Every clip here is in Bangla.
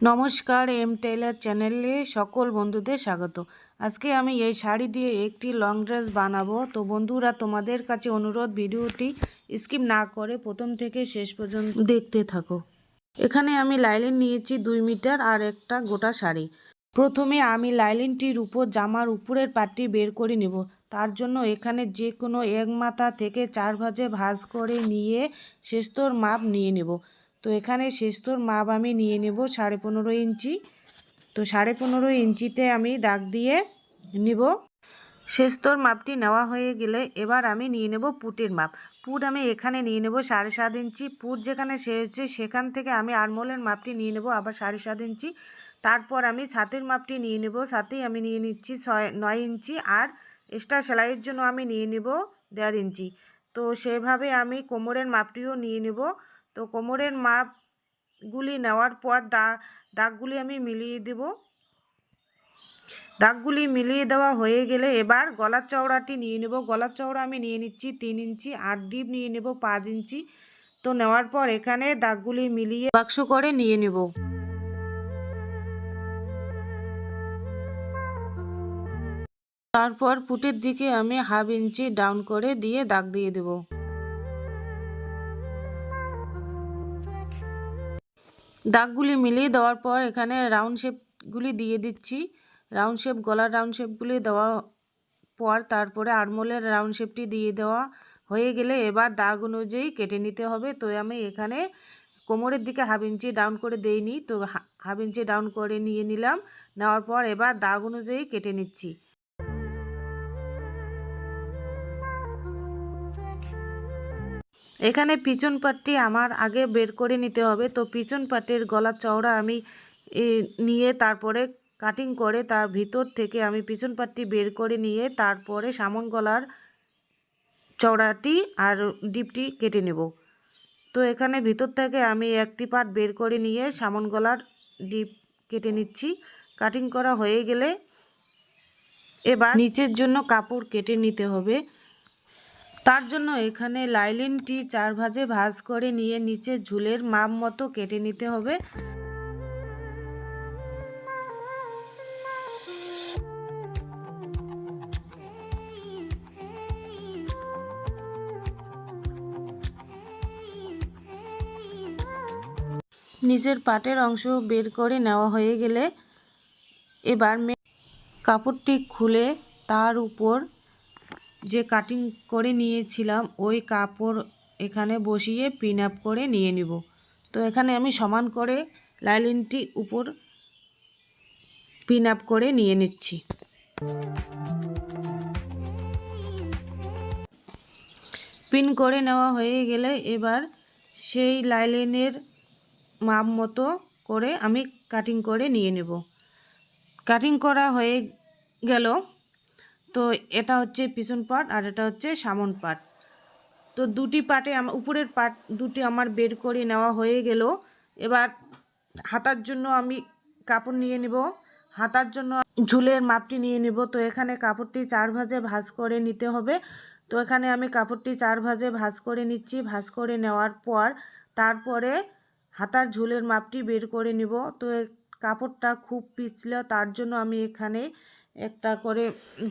নমস্কার, এম টেইলার চ্যানেলে সকল বন্ধুদের স্বাগত। আজকে আমি এই শাড়ি দিয়ে একটি লং ড্রেস বানাবো। তো বন্ধুরা, তোমাদের কাছে অনুরোধ, ভিডিওটি স্কিপ না করে প্রথম থেকে শেষ পর্যন্ত দেখতে থাকো। এখানে আমি লাইলিন নিয়েছি দুই মিটার আর একটা গোটা শাড়ি। প্রথমে আমি লাইলিনটির উপর জামার উপরের পাটটি বের করে নেব। তার জন্য এখানে যে কোনো এক মাথা থেকে চার ভাজে ভাঁজ করে নিয়ে শেস্তর মাপ নিয়ে নেব। তো এখানে শেস্তর মাপ আমি নিয়ে নেব সাড়ে পনেরো ইঞ্চি। তো সাড়ে পনেরো ইঞ্চিতে আমি দাগ দিয়ে নিব। শেস্তর মাপটি নেওয়া হয়ে গেলে এবার আমি নিয়ে নেব পুটের মাপ। পুট আমি এখানে নিয়ে নেব সাড়ে সাত ইঞ্চি। পুট যেখানে হচ্ছে সেখান থেকে আমি আরমোলের মাপটি নিয়ে নেব আবার সাড়ে সাত ইঞ্চি। তারপর আমি ছাতের মাপটি নিয়ে নেব। সাথেই আমি নিয়ে নিচ্ছি ছয়, নয় ইঞ্চি আর এক্সট্রা সেলাইয়ের জন্য আমি নিয়ে নেব দেড় ইঞ্চি। তো সেভাবে আমি কোমরের মাপটিও নিয়ে নেব। তো কোমরের মাপগুলি নেওয়ার পর দা, দাগগুলি আমি মিলিয়ে দেব। দাগগুলি মিলিয়ে দেওয়া হয়ে গেলে এবার গলার চওড়াটি নিয়ে নেব। গলার চওড়া আমি নিয়ে নিচ্ছি তিন ইঞ্চি আর ডিপ নিয়ে নেব পাঁচ ইঞ্চি। তো নেওয়ার পর এখানে দাগগুলি মিলিয়ে বাক্স করে নিয়ে নেব। তারপর পুটের দিকে আমি হাফ ইঞ্চি ডাউন করে দিয়ে দাগ দিয়ে দেব। দাগগুলি মিলিয়ে দেওয়ার পর এখানে রাউন্ড শেপগুলি দিয়ে দিচ্ছি। রাউন্ড শেপ গলার রাউন্ড শেপগুলি দেওয়া পর তারপরে আরমোলের রাউন্ড শেপটি দিয়ে দেওয়া হয়ে গেলে এবার দাগ অনুযায়ী কেটে নিতে হবে। তো আমি এখানে কোমরের দিকে হাফ ইঞ্চি ডাউন করে দেইনি, তো হাফ ইঞ্চি ডাউন করে নিয়ে নিলাম। নেওয়ার পর এবার দাগ অনুযায়ী কেটে নিচ্ছি। এখানে পিছন পাটটি আমার আগে বের করে নিতে হবে। তো পিছন পাটের গলার চওড়া আমি নিয়ে তারপরে কাটিং করে তার ভিতর থেকে আমি পিছন পাটটি বের করে নিয়ে তারপরে সামন গলার চওড়াটি আর ডিপটি কেটে নেব। তো এখানে ভিতর থেকে আমি একটি পাট বের করে নিয়ে সামন গলার ডিপ কেটে নিচ্ছি। কাটিং করা হয়ে গেলে এবার নিচের জন্য কাপড় কেটে নিতে হবে। তার জন্য এখানে লাইলিনটি চার ভাজে ভাজ করে নিয়ে নিচে ঝুলের মাপ মতো কেটে নিতে হবে। নিচের পাটের অংশ বের করে নেওয়া হয়ে গেলে এবার কাপড়টি খুলে তার উপর যে কাটিং করে নিয়েছিলাম, ওই কাপড় এখানে বসিয়ে পিন আপ করে নিয়ে নিব। তো এখানে আমি সমান করে লাইলিনটি উপর পিন আপ করে নিয়ে নিচ্ছি। পিন করে নেওয়া হয়ে গেলে এবার সেই লাইলিনের মাপ মতো করে আমি কাটিং করে নিয়ে নেব। কাটিং করা হয়ে গেল। তো এটা হচ্ছে পিছন পাট আর এটা হচ্ছে সামন পাট তো দুটি পাটে আমার উপরের পাট দুটি আমার বের করে নেওয়া হয়ে গেল। এবার হাতার জন্য আমি কাপড় নিয়ে নেব। হাতার জন্য ঝুলের মাপটি নিয়ে নেব। তো এখানে কাপড়টি চার ভাজে ভাজ করে নিতে হবে। তো এখানে আমি কাপড়টি চার ভাজে ভাজ করে নিচ্ছি। ভাজ করে নেওয়ার পর তারপরে হাতার ঝুলের মাপটি বের করে নিব। তো কাপড়টা খুব পিছলে, তার জন্য আমি এখানে একটা করে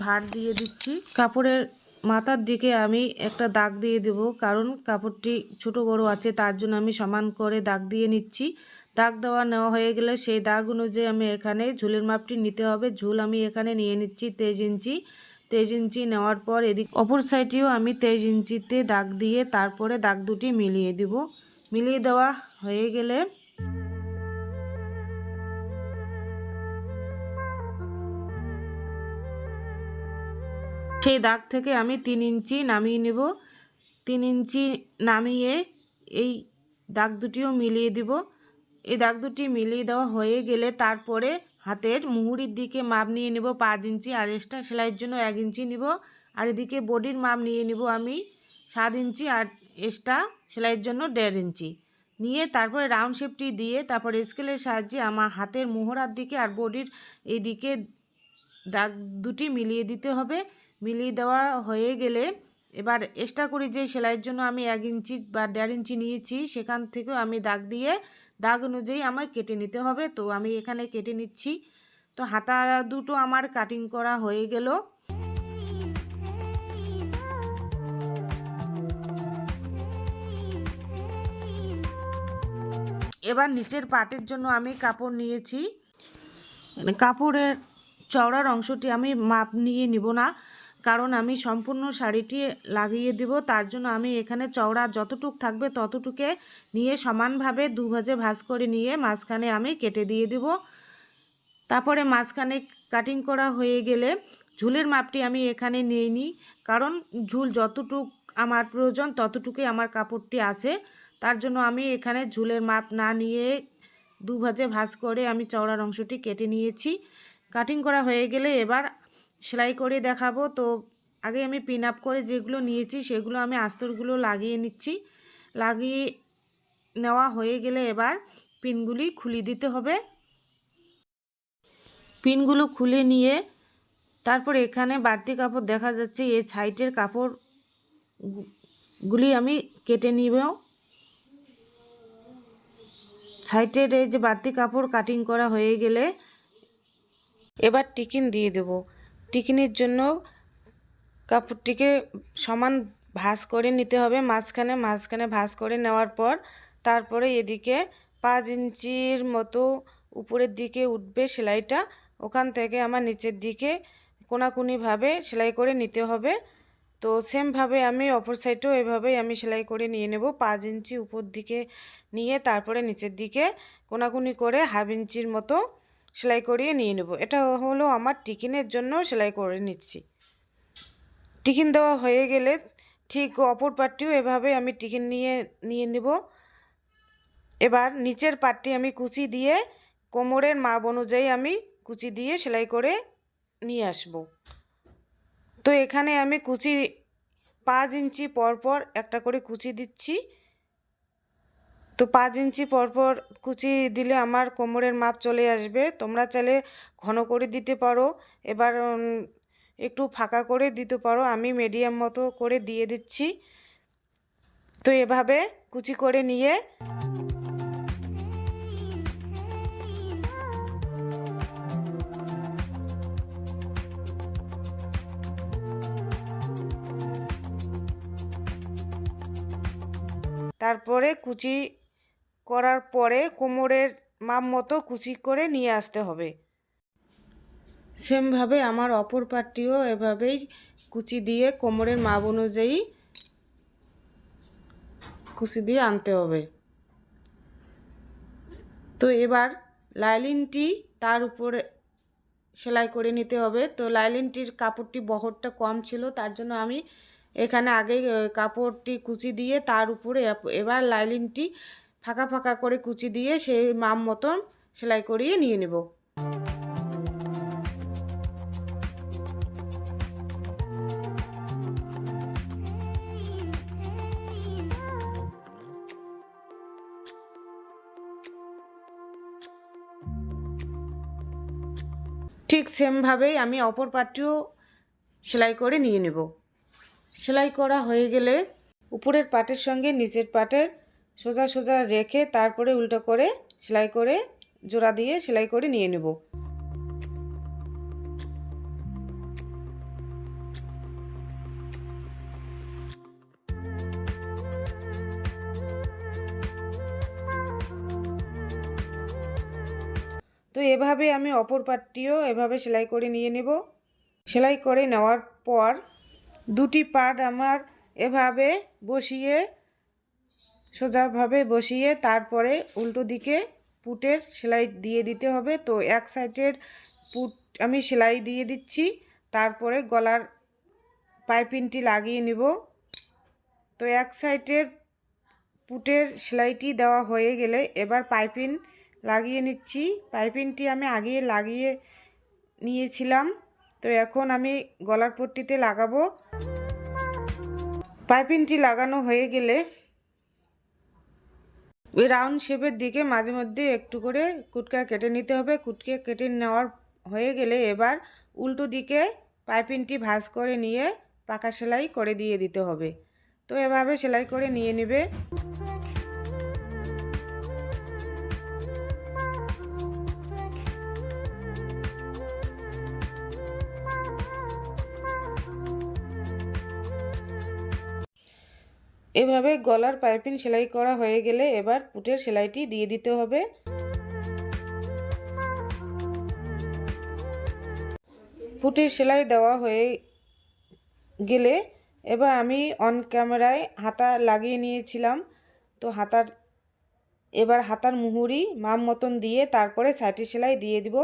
ভার দিয়ে দিচ্ছি। কাপড়ের মাথার দিকে আমি একটা দাগ দিয়ে দেব, কারণ কাপড়টি ছোট বড় আছে, তার জন্য আমি সমান করে দাগ দিয়ে নিচ্ছি। দাগ দেওয়া নেওয়া হয়ে গেলে সেই দাগ অনুযায়ী আমি এখানে ঝুলের মাপটি নিতে হবে। ঝুল আমি এখানে নিয়ে নিচ্ছি তেইশ ইঞ্চি। তেইশ ইঞ্চি নেওয়ার পর এদিক অপর সাইডেও আমি তেইশ ইঞ্চিতে দাগ দিয়ে তারপরে দাগ দুটি মিলিয়ে দেব। মিলিয়ে দেওয়া হয়ে গেলে সেই দাগ থেকে আমি তিন ইঞ্চি নামিয়ে নেব। তিন ইঞ্চি নামিয়ে এই দাগ দুটিও মিলিয়ে দিব। এই দাগ দুটি মিলিয়ে দেওয়া হয়ে গেলে তারপরে হাতের মুহুরির দিকে মাপ নিয়ে নেব। পাঁচ ইঞ্চি আর এক্সট্রা সেলাইয়ের জন্য এক ইঞ্চি নিব। আর এদিকে বডির মাপ নিয়ে নেব আমি সাত ইঞ্চি আর এক্সট্রা সেলাইয়ের জন্য দেড় ইঞ্চি। নিয়ে তারপরে রাউন্ড শেপটি দিয়ে তারপর স্কেলের সাহায্যে আমার হাতের মোহরার দিকে আর বডির এই দিকে দাগ দুটি মিলিয়ে দিতে হবে। মিলিয়ে দেওয়া হয়ে গেলে এবার এক্সট্রা করে যে সেলাইয়ের জন্য আমি এক ইঞ্চি বা দেড় ইঞ্চি নিয়েছি, সেখান থেকেও আমি দাগ দিয়ে, দাগ অনুযায়ী আমায় কেটে নিতে হবে। তো আমি এখানে কেটে নিচ্ছি। তো হাতা দুটো আমার কাটিং করা হয়ে গেল। এবার নিচের পাটের জন্য আমি কাপড় নিয়েছি। মানে কাপড়ের চওড়ার অংশটি আমি মাপ নিয়ে নিব না। কারণ আমি সম্পূর্ণ শাড়িটি লাগিয়ে দেব, তার জন্য আমি এখানে চওড়া যতটুক থাকবে ততটুকে নিয়ে সমানভাবে দু ভাজে করে নিয়ে মাঝখানে আমি কেটে দিয়ে দেব। তারপরে মাঝখানে কাটিং করা হয়ে গেলে ঝুলের মাপটি আমি এখানে নিয়ে নিই, কারণ ঝুল যতটুক আমার প্রয়োজন ততটুকুই আমার কাপড়টি আছে। তার জন্য আমি এখানে ঝুলের মাপ না নিয়ে দু ভাজে ভাঁজ করে আমি চওড়ার অংশটি কেটে নিয়েছি। কাটিং করা হয়ে গেলে এবার সেলাই করে দেখাবো। তো আগে আমি পিন আপ করে যেগুলো নিয়েছি সেগুলো আমি আস্তরগুলো লাগিয়ে নিচ্ছি। লাগিয়ে নেওয়া হয়ে গেলে এবার পিনগুলি খুলে দিতে হবে। পিনগুলো খুলে নিয়ে তারপর এখানে বাড়তি কাপড় দেখা যাচ্ছে এই সাইডের কাপড় গু- আমি কেটে নিব। সাইডের এই যে বাড়তি কাপড় কাটিং করা হয়ে গেলে এবার টিকিন দিয়ে দেব। টিকিনের জন্য কাপড়টিকে সমান ভাঁজ করে নিতে হবে। মাঝখানে মাঝখানে ভাঁজ করে নেওয়ার পর তারপরে এদিকে পাঁচ ইঞ্চির মতো উপরের দিকে উঠবে সেলাইটা। ওখান থেকে আমার নিচের দিকে কোনাকুনিভাবে সেলাই করে নিতে হবে। তো সেমভাবে আমি অপর সাইডেও এভাবেই আমি সেলাই করে নিয়ে নেব। পাঁচ ইঞ্চি উপর দিকে নিয়ে তারপরে নিচের দিকে কোনাকুনি করে হাফ ইঞ্চির মতো সেলাই করিয়ে নিয়ে নেব। এটা হলো আমার টিকিনের জন্য সেলাই করে নিচ্ছি। টিকিন দেওয়া হয়ে গেলে ঠিক অপর পাটটিও এভাবে আমি টিকিন নিয়ে নিয়ে নেব। এবার নিচের পাটটি আমি কুচি দিয়ে কোমরের মাপ অনুযায়ী আমি কুচি দিয়ে সেলাই করে নিয়ে আসব। তো এখানে আমি কুচি পাঁচ ইঞ্চি পর পর একটা করে কুচি দিচ্ছি। তো পাঁচ ইঞ্চি পরপর কুচি দিলে আমার কোমরের মাপ চলে আসবে। তোমরা চাইলে ঘন করে দিতে পারো। এবার একটু ফাঁকা করে দিতে পারো। আমি মিডিয়াম মতো করে দিয়ে দিচ্ছি। তো এভাবে কুচি করে নিয়ে তারপরে কুচি করার পরে কোমরের মাপ মতো কুচি করে নিয়ে আসতে হবে। সেমভাবে আমার অপর পাটটিও এভাবেই কুচি দিয়ে কোমরের মাপ অনুযায়ী কুচি দিয়ে আনতে হবে। তো এবার লাইলিনটি তার উপরে সেলাই করে নিতে হবে। তো লাইলিনটির কাপড়টি বহরটা কম ছিল, তার জন্য আমি এখানে আগে কাপড়টি কুচি দিয়ে তার উপরে এবার লাইলিনটি ফাঁকা ফাঁকা করে কুচি দিয়ে সেই মাপ মতন সেলাই করিয়ে নিয়ে নেব। ঠিক সেমভাবেই আমি অপর পাটটিও সেলাই করে নিয়ে নেব। সেলাই করা হয়ে গেলে উপরের পাটের সঙ্গে নিচের পাটের সোজা সোজা রেখে তারপরে উল্টো করে সেলাই করে জোড়া দিয়ে সেলাই করে নিয়ে নেব। তো এভাবে আমি অপর পাটটিও এভাবে সেলাই করে নিয়ে নেব। সেলাই করে নেওয়ার পর দুটি পাট আমার এভাবে বসিয়ে সোজাভাবে বসিয়ে তারপরে উল্টো দিকে পুটের সেলাই দিয়ে দিতে হবে। তো এক সাইডের পুট আমি সেলাই দিয়ে দিচ্ছি। তারপরে গলার পাইপিংটি লাগিয়ে নেব। তো এক সাইডের পুটের সেলাইটি দেওয়া হয়ে গেলে এবার পাইপিং লাগিয়ে নিচ্ছি। পাইপিংটি আমি আগে লাগিয়ে নিয়েছিলাম। তো এখন আমি গলার পট্টিতে লাগাবো। পাইপিংটি লাগানো হয়ে গেলে ওই রাউন্ড শেপের দিকে মাঝে মধ্যে একটু করে কুটকা কেটে নিতে হবে। কুটকে কেটে নেওয়ার হয়ে গেলে এবার উল্টো দিকে পাইপিনটি ভাঁজ করে নিয়ে পাকা সেলাই করে দিয়ে দিতে হবে। তো এভাবে সেলাই করে নিয়ে নেবে। এভাবে গলার পাইপিং সেলাই করা হয়ে গেলে এবার পুটের সেলাইটি দিয়ে দিতে হবে। পুটের সেলাই দেওয়া হয়ে গেলে এবার আমি অন ক্যামেরায় হাতা লাগিয়ে নিয়েছিলাম। তো হাতার, এবার হাতার মুহুরি মাপ মতন দিয়ে তারপরে সাইটি সেলাই দিয়ে দিব।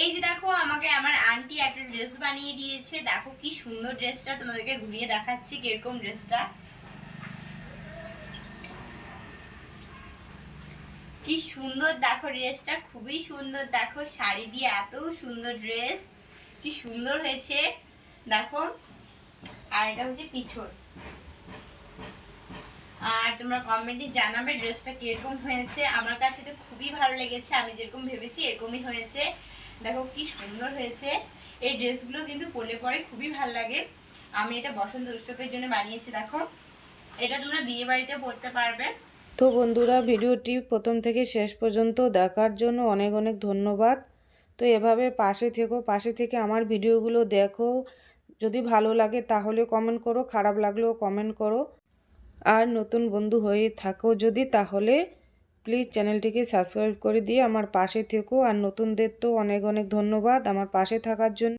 এই যে দেখো, আমাকে আমার আন্টি একটা ড্রেস বানিয়ে দিয়েছে। দেখো কি সুন্দর ড্রেসটা তোমাদেরকে ঘুরিয়ে দেখাচ্ছি কীরকম ড্রেসটা কি সুন্দর দেখো ড্রেসটা খুবই সুন্দর দেখো। শাড়ি দিয়ে এত সুন্দর ড্রেস কি সুন্দর হয়েছে। দেখো, আর এটা হচ্ছে পিছন। আর তোমরা কমেন্টে জানাবে ড্রেসটা কীরকম হয়েছে। আমার কাছে তো খুবই ভালো লেগেছে, আমি যেরকম ভেবেছি এরকমই হয়েছে। দেখো কি সুন্দর হয়েছে। এই ড্রেসগুলো কিন্তু পরলে পরে খুবই ভালো লাগে। আমি এটা বসন্ত উৎসবের জন্য বানিয়েছি, দেখো। এটা তোমরা বিয়ে বাড়িতে পরতে পারবে। তো বন্ধুরা, ভিডিওটি প্রথম থেকে শেষ পর্যন্ত দেখার জন্য অনেক অনেক ধন্যবাদ। তো এভাবে পাশে থেকো, পাশে থেকে আমার ভিডিওগুলো দেখো। যদি ভালো লাগে তাহলে কমেন্ট করো, খারাপ লাগলেও কমেন্ট করো। আর নতুন বন্ধু হয়ে থাকো যদি, তাহলে প্লিজ চ্যানেলটিকে সাবস্ক্রাইব করে দিয়ে আমার পাশে থেকো। আর নতুনদের তো অনেক অনেক ধন্যবাদ। আমার পাশে থাকার জন্য।